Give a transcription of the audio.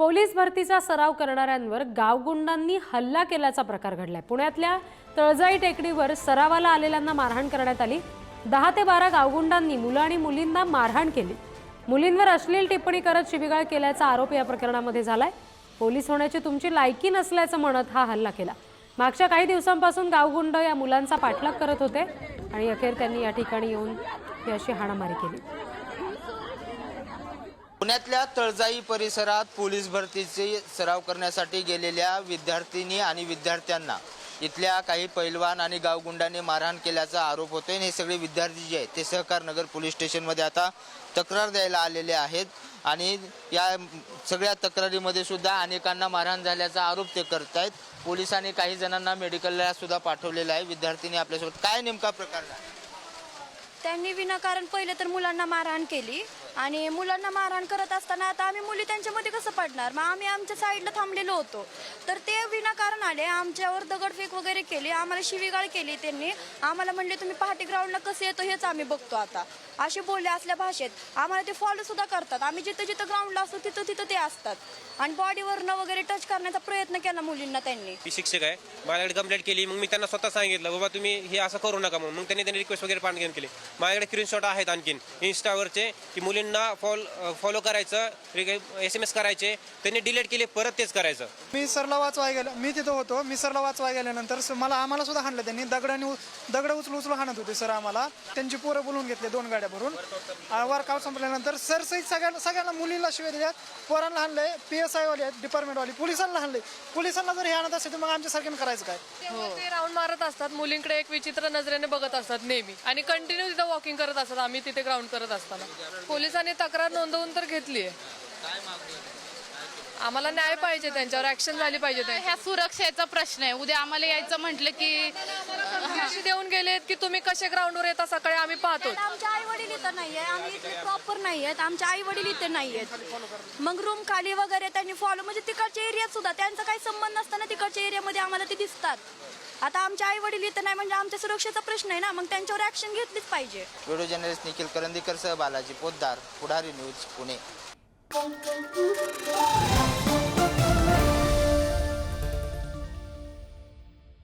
Police भरतीचा सराव करणाऱ्यांवर गावगुंडांनी हल्ला केल्याचा प्रकार घडलाय. पुण्यातल्या तळजाई टेकडीवर सरावाला आलेल्यांना मारहाण करण्यात आली. दहा ते बारा गावगुंडांनी मुलं आणि मुलींना मारहाण केली. मुलींवर अश्लील टिप्पणी करत शिबिगाळ केल्याचा आरोप या प्रकरणामध्ये झालाय. पोलीस होण्याची तुमची लायकी नसल्याचं म्हणत हा हल्ला केला. मागच्या काही दिवसांपासून गावगुंड या मुलांचा पाठलाग करत होते आणि अखेर त्यांनी या ठिकाणी येऊन ही अशी हाणामारी केली. पुण्यातल्या तळजाई परिसरात पोलीस भरतीचे सराव करण्यासाठी गेलेल्या विद्यार्थिनी आणि विद्यार्थ्यांना इथल्या काही पैलवान आणि गावगुंडांनी मारहाण केल्याचा आरोप होतोय. आणि हे सगळे विद्यार्थी जे आहेत ते सहकार नगर पोलीस स्टेशनमध्ये आता तक्रार द्यायला आलेले आहेत. आणि या सगळ्या तक्रारीमध्ये सुद्धा अनेकांना मारहाण झाल्याचा आरोप ते करत आहेत पोलिसांनी काही जणांना मेडिकलला सुद्धा पाठवलेलं आहे. विद्यार्थ्यांनी आपल्यासोबत काय नेमका प्रकार झाला? त्यांनी विनाकारण पहिले तर मुलांना मारहाण केली. आणि मुलांना मारहाण करत असताना आता आम्ही मुली त्यांच्यामध्ये कसं पडणार? मग आम्ही आमच्या साईडला थांबलेलो होतो. तर ते विनाकारण आले. आमच्यावर दगडफेक वगैरे केली. आम्हाला शिवीगाळ केली त्यांनी. आम्हाला म्हणले तुम्ही पहाटे ग्राउंडला कसं येतो हेच आम्ही बघतो आता. असे बोलले असल्या भाषेत. आम्हाला ते फॉलो सुद्धा करतात. आम्ही जिथं जिथं ग्राउंडला असतो तिथं तिथं ते असतात. आणि बॉडीवरनं वगैरे टच करण्याचा प्रयत्न केला मुलींना त्यांनी. मी शिक्षक आहे. माझ्याकडे कंप्लेंट केली. मग मी त्यांना स्वतः सांगितलं बाबा तुम्ही हे असं करू नका म्हणून. मग त्यांनी त्यांनी रिक्वेस्ट वगैरे पाठवून केली. माझ्याकडे स्क्रीनशॉट आहेत आणखीन. इंस्टावरचे की मुलींना फॉल फॉलो करायचं एस एम एस करायचे. त्यांनी डिलीट केले परत तेच करायचं. मी सरला वाचवाय गेलो. मी तिथं होतो मी सरला वाचवाय गेल्यानंतर स- मला आम्हाला सुद्धा हाणलं त्यांनी. दगडाने दगड उचलू उचलू हाणत होते सर आम्हाला. त्यांची पोरं बोलून घेतले दोन गाड्या भरून. वर्कआउट संपल्यानंतर सर सहित सगळ्यांना सगळ्यांना मुलींना शिवाय दिल्यात. पोरांना हाणलंय. पी एस आयवाले आहेत डिपार्टमेंटवाले पोलिसांना हाणले पोलिसांना जर हे आणत असेल तर मग आमच्यासारख्यानं करायचं काय? ते राऊंड मारत असतात. मुलींकडे एक विचित्र नजरेने बघत असतात नेहमी. आणि कंटिन्यू तिथं वॉकिंग करत असतात. आम्ही तिथे ग्राउंड करत असताना. पोलिसांनी तक्रार नोंदवून तर घेतली आम्हाला न्याय पाहिजे त्यांच्यावर ऍक्शन झाली पाहिजे त्यांची. ह्या सुरक्षेचा प्रश्न आहे. उद्या आम्हाला यायचं म्हटलं की अशी देऊन गेलेत की तुम्ही कसे ग्राउंडवर येता सकाळी आम्ही पाहतो आमचे आई वडील इथं नाही आहे आम्ही इथे प्रॉपर नाही आहेत. आमचे आई वडील इथे नाही आहेत. मग रूम खाली वगैरे त्यांनी फॉलो म्हणजे तिकडच्या एरियात सुद्धा त्यांचा काही संबंध नसताना तिकडच्या एरियामध्ये आम्हाला ते दिसतात. आता आमचे आई वडील इथं नाही म्हणजे आमच्या सुरक्षेचा प्रश्न आहे ना. मग त्यांच्यावर ऍक्शन घेतलीच पाहिजे. व्हिडिओ जर्नलिस्ट निखिल करंदीकर सह बालाजी पोद्दार पुढारी न्यूज पुणे.